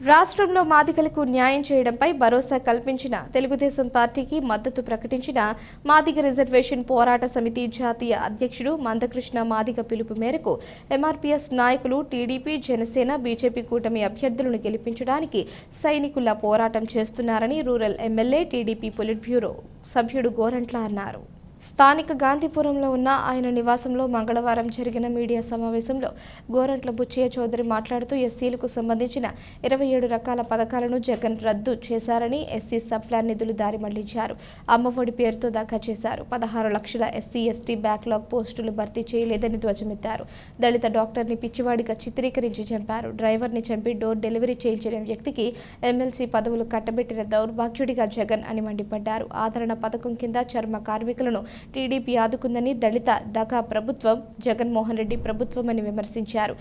రాష్ట్రంలో మాదిగలకు న్యాయం చేయడంపై భరోసా కల్పించిన తెలుగుదేశం పార్టీకి మద్దతు ప్రకటించిన మాదిగ రిజర్వేషన్ పోరాట సమితి జాతీయ అధ్యక్షుడు మందకృష్ణ మాదిగ పిలుపు మేరకు ఎంఆర్పీఎస్ నాయకులు టీడీపీ జనసేన బీజేపీ కూటమి అభ్యర్థులను గెలిపించడానికి సైనికుల పోరాటం చేస్తున్నారని rural MLA TDP politburo సభ్యుడు గోరంట్ల అన్నారు. స్థానిక గాంధీపురంలో ఉన్న ఆయన నివాసంలో మంగళవారం జరిగిన మీడియా సమావేశంలో గోరంట్ల బుచ్చయ్య చౌదరి మాట్లాడుతూ ఎస్సీలకు సంబంధించిన ఇరవై ఏడు రకాల పథకాలను జగన్ రద్దు చేశారని ఎస్సీ సప్లాన్ నిధులు దారి మళ్ళించారు. అమ్మఒడి పేరుతో దాఖా చేశారు. పదహారు లక్షల ఎస్సీ ఎస్టీ బ్యాక్లాగ్ పోస్టులు భర్తీ చేయలేదని ధ్వజమెత్తారు. దళిత డాక్టర్ని పిచ్చివాడిగా చిత్రీకరించి చంపారు. డ్రైవర్ని చంపి డోర్ డెలివరీ చేయించిన వ్యక్తికి ఎమ్మెల్సీ పదవులు కట్టబెట్టిన దౌర్భాగ్యుడిగా జగన్ అని మండిపడ్డారు. ఆదరణ పథకం కింద చర్మ కార్మికులను టీడీపీ ఆదుకుందని దళిత దగా ప్రభుత్వం జగన్మోహన్ రెడ్డి ప్రభుత్వం అని విమర్శించారు.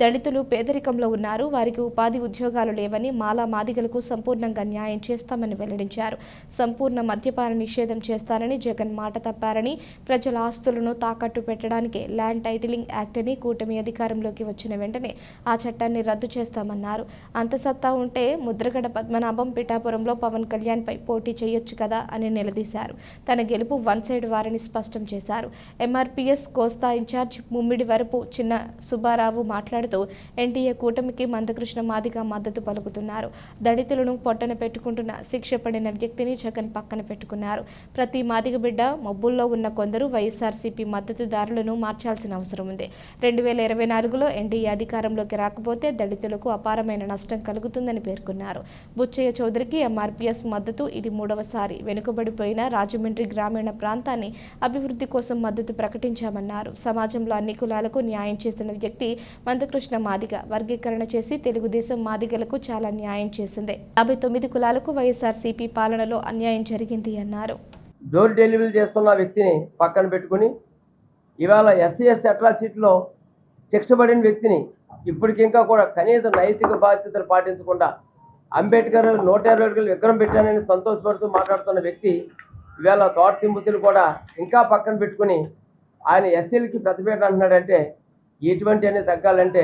దళితులు పేదరికంలో ఉన్నారు. వారికి ఉపాధి ఉద్యోగాలు లేవని మాలా మాదిగలకు సంపూర్ణంగా న్యాయం చేస్తామని వెల్లడించారు. సంపూర్ణ మద్యపాన నిషేధం చేస్తారని జగన్ మాట తప్పారని ప్రజల ఆస్తులను తాకట్టు పెట్టడానికే ల్యాండ్ టైటిలింగ్ యాక్ట్ అని కూటమి అధికారంలోకి వచ్చిన వెంటనే ఆ చట్టాన్ని రద్దు చేస్తామన్నారు. అంత సత్తా ఉంటే ముద్రగడ పద్మనాభం పిఠాపురంలో పవన్ కళ్యాణ్పై పోటీ చేయొచ్చు కదా అని నిలదీశారు. తన గెలుపు వన్ సైడ్ వారని స్పష్టం చేశారు. ఎంఆర్పీఎస్ కోస్తా ఇన్ఛార్జ్ ముమ్మిడి వరపు చిన్న సుబ్బారావు మాట్లాడుతూ ఎన్డీఏ కూటమికి మందకృష్ణ మాదిగ మద్దతు పలుకుతున్నారు. దళితులను పొట్టన పెట్టుకుంటున్న శిక్ష పడిన వ్యక్తిని జగన్ పక్కన పెట్టుకున్నారు. ప్రతి మాదిగ బిడ్డ మబ్బుల్లో ఉన్న కొందరు వైఎస్ఆర్సీపీ మద్దతుదారులను మార్చాల్సిన అవసరం ఉంది. రెండు వేల ఇరవై నాలుగులో ఎన్డీఏ అధికారంలోకి రాకపోతే దళితులకు అపారమైన నష్టం కలుగుతుందని పేర్కొన్నారు. బుచ్చయ్య చౌదరికి ఎంఆర్పీఎస్ మద్దతు ఇది మూడవసారి వెనుకబడిపోయిన రాజమండ్రి గ్రామీణ ప్రాంతాన్ని అభివృద్ధి కోసం మద్దతు ప్రకటించామన్నారు. సమాజంలో అన్ని కులాలకు న్యాయం చేసిన వ్యక్తి మందకృష్ణ మాదిగ వర్గీకరణ చేసి తెలుగుదేశం మాదిగలకు చాలా న్యాయం చేసింది. యాభై తొమ్మిది కులాలకు వైఎస్ఆర్సీపీ పాలనలో అన్యాయం జరిగింది అన్నారు. డోర్ డెలివరీ చేస్తున్న వ్యక్తిని పక్కన పెట్టుకుని ఇవాళ ఎస్సీ ఎస్టీ అట్రాసిటీలో శిక్షపడిన వ్యక్తిని ఇప్పటికింకా కూడా కనీస నైతిక బాధ్యతలు పాటించకుండా అంబేద్కర్ నూట ఇరవై అడుగులు విగ్రహం పెట్టానని సంతోషపడుతూ మాట్లాడుతున్న వ్యక్తి ఇవాళ తోట తింబుతులు కూడా ఇంకా పక్కన పెట్టుకుని ఆయన ఎస్సీలకి పెద్దపేట అంటున్నాడంటే ఇటువంటి అన్ని తగ్గాలంటే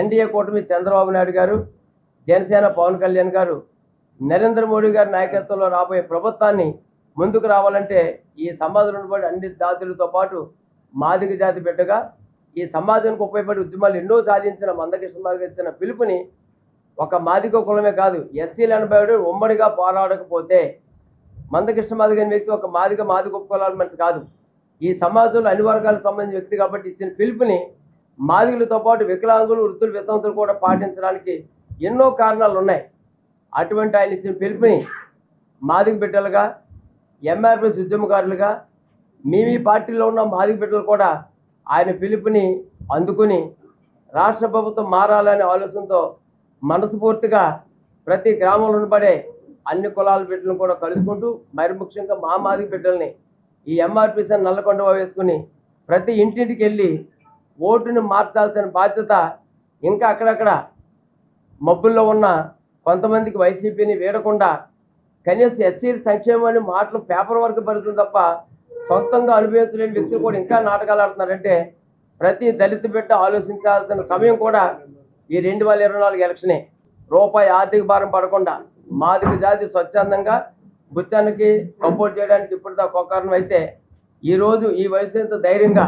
ఎన్డీఏ కూటమి చంద్రబాబు నాయుడు గారు జనసేన పవన్ కళ్యాణ్ గారు నరేంద్ర మోడీ గారి నాయకత్వంలో రాబోయే ప్రభుత్వాన్ని ముందుకు రావాలంటే ఈ సమాజంలో ఉన్నటువంటి అన్ని జాతులతో పాటు మాదిక జాతి బిడ్డగా ఈ సమాజానికి ఉపయోగపడే ఉద్యమాలు ఎన్నో సాధించిన మందకృష్ణ ఇచ్చిన పిలుపుని ఒక మాదిక కులమే కాదు ఎస్సీలు అనబడి ఉమ్మడిగా పోరాడకపోతే మందకృష్ణ మాదిగ అనే వ్యక్తి ఒక మాదిక మాదిక కులాల మనిషి కాదు. ఈ సమాజంలో అన్ని వర్గాలకు సంబంధించిన వ్యక్తి కాబట్టి ఇచ్చిన పిలుపుని మాదిగులతో పాటు వికలాంగులు వృద్ధులు వితంతులు కూడా పాటించడానికి ఎన్నో కారణాలు ఉన్నాయి అటువంటి ఆయన ఇచ్చిన పిలుపుని మాదిగ బిడ్డలుగా ఎంఆర్పిఎస్ ఉద్యమకారులుగా మీ మీ పార్టీలో ఉన్న మాదిగ బిడ్డలు కూడా ఆయన పిలుపుని అందుకుని రాష్ట్ర ప్రభుత్వం మారాలనే ఆలోచనతో మనస్ఫూర్తిగా ప్రతి గ్రామంలో పడే అన్ని కులాల బిడ్డలను కూడా కలుసుకుంటూ మరి ముఖ్యంగా మా మాదిగ బిడ్డల్ని ఈ ఎంఆర్పిసి నల్లకొండ వేసుకుని ప్రతి ఇంటింటికి వెళ్ళి ఓటుని మార్చాల్సిన బాధ్యత ఇంకా అక్కడక్కడ మబ్బుల్లో ఉన్న కొంతమందికి వైసీపీని వీడకుండా కనీసం ఎస్సీ సంక్షేమాన్ని మాటలు పేపర్ వర్క్ పడుతుంది తప్ప సొంతంగా అనుభవించలేని వ్యక్తులు కూడా ఇంకా నాటకాలు ఆడుతున్నారంటే ప్రతి దళిత బిడ్డ ఆలోచించాల్సిన సమయం కూడా ఈ రెండు వేల ఇరవై నాలుగు ఎలక్షనే. రూపాయి ఆర్థిక భారం పడకుండా మాదిక జాతి స్వచ్ఛందంగా బుచ్చానికి సపోర్ట్ చేయడానికి ఇప్పుడు దాకా కారణం అయితే ఈరోజు ఈ వయసు ధైర్యంగా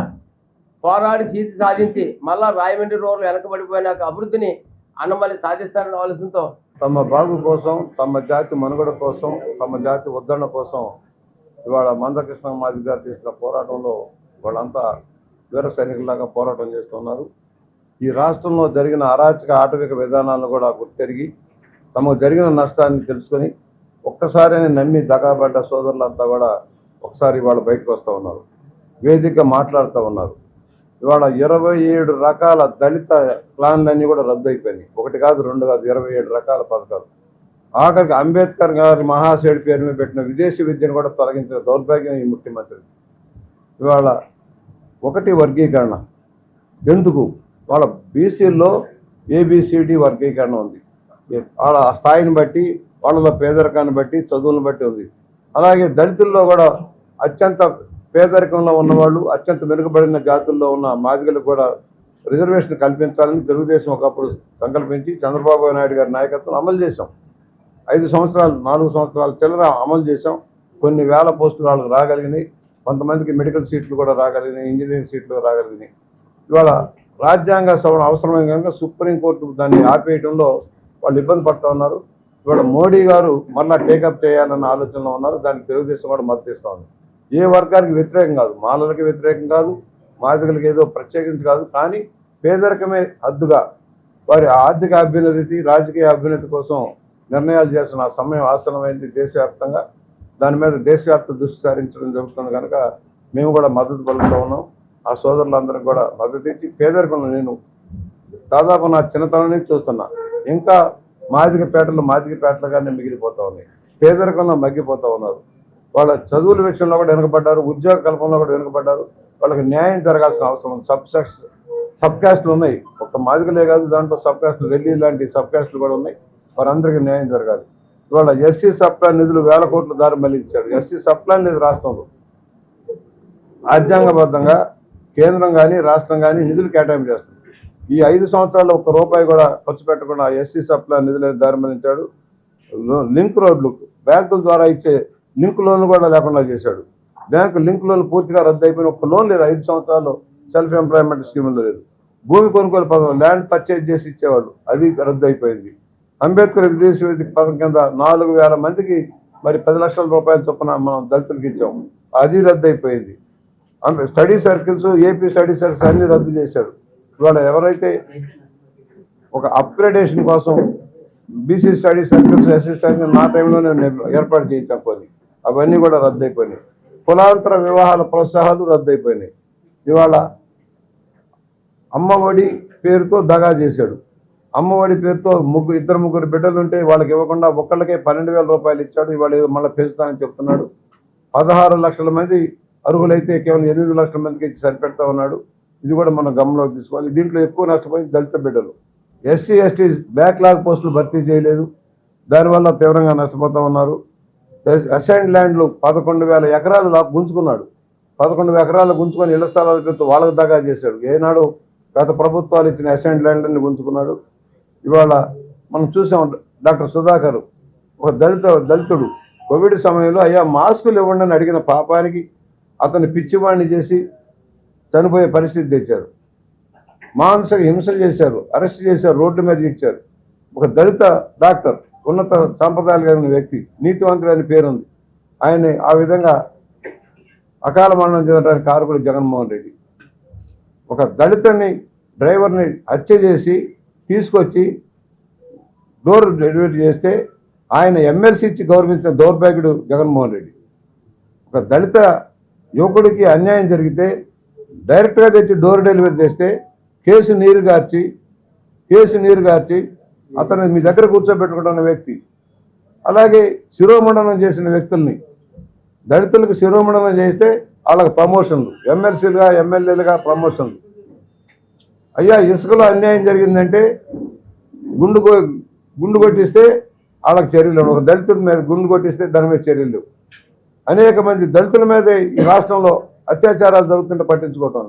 పోరాడి చీతి సాధించి మళ్ళా రాయమండ్రి రోడ్లు వెనకబడిపోయినాక అభివృద్ధిని అన్నమల్లి సాధిస్తారనే ఆలోచనతో తమ బాగు కోసం తమ జాతి మనుగడ కోసం తమ జాతి ఉద్ధరణ కోసం ఇవాళ మందకృష్ణ మాది గారు చేసిన పోరాటంలో వాళ్ళంతా వీర సైనికులాగా పోరాటం చేస్తున్నారు. ఈ రాష్ట్రంలో జరిగిన అరాచక ఆటవిక విధానాలను కూడా గుర్తెరిగి తమకు జరిగిన నష్టాన్ని తెలుసుకొని ఒక్కసారి నమ్మి దగాబడ్డ సోదరులంతా కూడా ఒకసారి వాళ్ళు బయటకు వస్తూ ఉన్నారు. వేదిక మాట్లాడుతూ ఉన్నారు. ఇవాళ ఇరవై ఏడు రకాల దళిత ప్లాన్లన్నీ కూడా రద్దు అయిపోయినాయి ఒకటి కాదు రెండు కాదు ఇరవై ఏడు రకాల పథకాలు. ఆఖరికి అంబేద్కర్ గారి మహాశయుడి పేరు మీద పెట్టిన విదేశీ విద్యను కూడా తొలగించిన దౌర్భాగ్యం ఈ ముఖ్యమంత్రి. ఇవాళ ఒకటి వర్గీకరణ. ఎందుకు? వాళ్ళ బీసీల్లో ఏబిసిడి వర్గీకరణ ఉంది. వాళ్ళ స్థాయిని బట్టి వాళ్ళ పేదరికాన్ని బట్టి చదువులను బట్టి ఉంది. అలాగే దళితుల్లో కూడా అత్యంత పేదరికంలో ఉన్నవాళ్ళు అత్యంత మెరుగుపడిన జాతుల్లో ఉన్న మాదిగలకు కూడా రిజర్వేషన్ కల్పించాలని తెలుగుదేశం ఒకప్పుడు సంకల్పించి చంద్రబాబు నాయుడు గారి నాయకత్వం అమలు చేశాం. ఐదు సంవత్సరాలు నాలుగు సంవత్సరాలు చిల్లర అమలు చేశాం. కొన్ని వేల పోస్టులు వాళ్ళకి రాగలిగినాయి. కొంతమందికి మెడికల్ సీట్లు కూడా రాగలిగినాయి ఇంజనీరింగ్ సీట్లు రాగలిగినాయి. ఇవాళ రాజ్యాంగ సవరణ అవసరమైన కనుక సుప్రీంకోర్టు దాన్ని ఆపేయడంలో వాళ్ళు ఇబ్బంది పడుతూ ఉన్నారు. ఇవాళ మోడీ గారు మళ్ళా టేకప్ చేయాలన్న ఆలోచనలో ఉన్నారు. దానికి తెలుగుదేశం కూడా మద్దతు ఇస్తూ ఉంది. ఏ వర్గానికి వ్యతిరేకం కాదు. మాలలకి వ్యతిరేకం కాదు మాదికలకి ఏదో ప్రత్యేకించి కాదు. కానీ పేదరికమే హద్దుగా వారి ఆర్థిక అభ్యున్నతి రాజకీయ అభ్యున్నతి కోసం నిర్ణయాలు చేస్తున్న సమయం ఆసనమైంది దేశవ్యాప్తంగా. దాని మీద దేశవ్యాప్త దృష్టి సారించడం జరుగుతుంది కనుక మేము కూడా మద్దతు పలుకుతూ ఉన్నాం. ఆ సోదరులందరికీ కూడా మద్దతు ఇచ్చి పేదరికంలో నేను దాదాపు నా చిన్నతనం నుంచి చూస్తున్నా. ఇంకా మాదిక పేటలు మాదిక పేటలుగానే మిగిలిపోతా ఉన్నాయి. పేదరికంలో మగ్గిపోతూ ఉన్నారు. వాళ్ళ చదువుల విషయంలో కూడా వెనుకబడ్డారు ఉద్యోగ కల్పనలో కూడా వెనుకబడ్డారు. వాళ్ళకి న్యాయం జరగాల్సిన అవసరం ఉంది. సబ్ సబ్ క్యాస్ట్లు ఉన్నాయి. ఒక మాదికలే కాదు దాంట్లో సబ్ క్యాస్ట్లు రెడ్డి లాంటి సబ్ క్యాస్ట్లు కూడా ఉన్నాయి. వారందరికీ న్యాయం జరగాలి. ఇవాళ ఎస్సీ సప్లాన్ నిధులు వేల కోట్ల దారి మళ్ళించారు ఎస్సీ సప్లాన్ నిధి రాష్ట్రంలో. రాజ్యాంగబద్ధంగా కేంద్రం కానీ రాష్ట్రం కానీ నిధులు కేటాయింపు చేస్తుంది. ఈ ఐదు సంవత్సరాల్లో ఒక్క రూపాయి కూడా ఖర్చు పెట్టకుండా ఎస్సీ సప్లా నిధులు దారి మళ్ళించాడు లింక్ రోడ్లు బ్యాంకుల ద్వారా ఇచ్చే లింక్ లోన్లు కూడా లేకుండా చేశాడు. బ్యాంకు లింక్ లోన్లు పూర్తిగా రద్దు అయిపోయిన ఒక్క లోన్ లేదు. ఐదు సంవత్సరాలు సెల్ఫ్ ఎంప్లాయ్మెంట్ స్కీమ్లో లేదు. భూమి కొనుగోలు పథకం ల్యాండ్ పర్చేజ్ చేసి ఇచ్చేవాళ్ళు. అది రద్దు అయిపోయింది అంబేద్కర్ విదేశీ వేదిక పథకం కింద నాలుగు వేల మందికి మరి పది లక్షల రూపాయల చొప్పున మనం దళితులకు ఇచ్చాం అది రద్దు అయిపోయింది Ambe- study circles AP study circles అన్ని రద్దు చేశాడు ఇవాళ ఎవరైతే ఒక అప్గ్రేడేషన్ కోసం బీసీ స్టడీ సర్కిల్స్ ఎస్సీ నా టైంలో నేను ఏర్పాటు చేయించాను కొన్ని అవన్నీ కూడా రద్దు అయిపోయినాయి కులాంతర వివాహాల ప్రోత్సాహాలు రద్దు అయిపోయినాయి ఇవాళ అమ్మఒడి పేరుతో దగా చేశాడు. అమ్మఒడి పేరుతో ముగ్గురు ఇద్దరు ముగ్గురు బిడ్డలు ఉంటే వాళ్ళకి ఇవ్వకుండా ఒక్కళ్ళకే పన్నెండు వేల రూపాయలు ఇచ్చాడు. ఇవాళ ఏదో మళ్ళీ పెంచుతానని చెప్తున్నాడు. పదహారు లక్షల మంది అర్హులైతే కేవలం ఎనిమిది లక్షల మందికి ఇచ్చి సరిపెడతా ఉన్నాడు. ఇది కూడా మనం గమనంలోకి తీసుకోవాలి. దీంట్లో ఎక్కువ నష్టపోయింది దళిత బిడ్డలు. ఎస్సీ ఎస్టీ బ్యాక్లాగ్ పోస్టులు భర్తీ చేయలేదు. దానివల్ల తీవ్రంగా నష్టపోతా ఉన్నారు. అసైన్ ల్యాండ్లు పదకొండు వేల ఎకరాలు గుంజుకున్నాడు. పదకొండు ఎకరాలు గుంజుకొని ఇళ్ళ స్థలాల పేరుతో వాళ్ళకు దగా చేశాడు. ఏనాడు గత ప్రభుత్వాలు ఇచ్చిన అసైన్ ల్యాండ్ని గుంజుకున్నాడు. ఇవాళ మనం చూసాం డాక్టర్ సుధాకర్ ఒక దళిత దళితుడు. కోవిడ్ సమయంలో అయ్యా మాస్కులు ఇవ్వండి అని అడిగిన పాపానికి అతన్ని పిచ్చివాణ్ణి చేసి చనిపోయే పరిస్థితి తెచ్చారు. మానసిక హింసలు చేశారు అరెస్ట్ చేశారు రోడ్డు మీద ఇచ్చారు. ఒక దళిత డాక్టర్. ఉన్నత సాంప్రదాయాలు కలిగిన వ్యక్తి నీతివంతుడు అని పేరుంది. ఆయన ఆ విధంగా అకాల మరణం చెందడానికి కారకుడు జగన్మోహన్ రెడ్డి. ఒక దళితుని డ్రైవర్ని హత్య చేసి తీసుకొచ్చి డోర్ డెలివరీ చేస్తే ఆయన ఎమ్మెల్సీ ఇచ్చి గౌరవించిన దౌర్భాగ్యుడు జగన్మోహన్ రెడ్డి. ఒక దళిత యువకుడికి అన్యాయం జరిగితే డైరెక్ట్గా తెచ్చి డోర్ డెలివరీ చేస్తే కేసు నీరు గార్చి కేసు నీరు గార్చి అతను మీ దగ్గర కూర్చోబెట్టుకుంటున్న వ్యక్తి. అలాగే శిరోమండనం చేసిన వ్యక్తుల్ని. దళితులకు శిరోమండనం చేస్తే వాళ్ళకి ప్రమోషన్లు. ఎమ్మెల్సీలుగా ఎమ్మెల్యేలుగా ప్రమోషన్లు. అయ్యా ఇసుకలో అన్యాయం జరిగిందంటే గుండు కొ- గుండు కొట్టిస్తే వాళ్ళకి చర్యలు ఒక దళితుల మీద గుండు కొట్టిస్తే దాని మీద చర్యలు అనేక మంది దళితుల మీద ఈ రాష్ట్రంలో అత్యాచారాలు జరుగుతుంటే పట్టించుకోవటం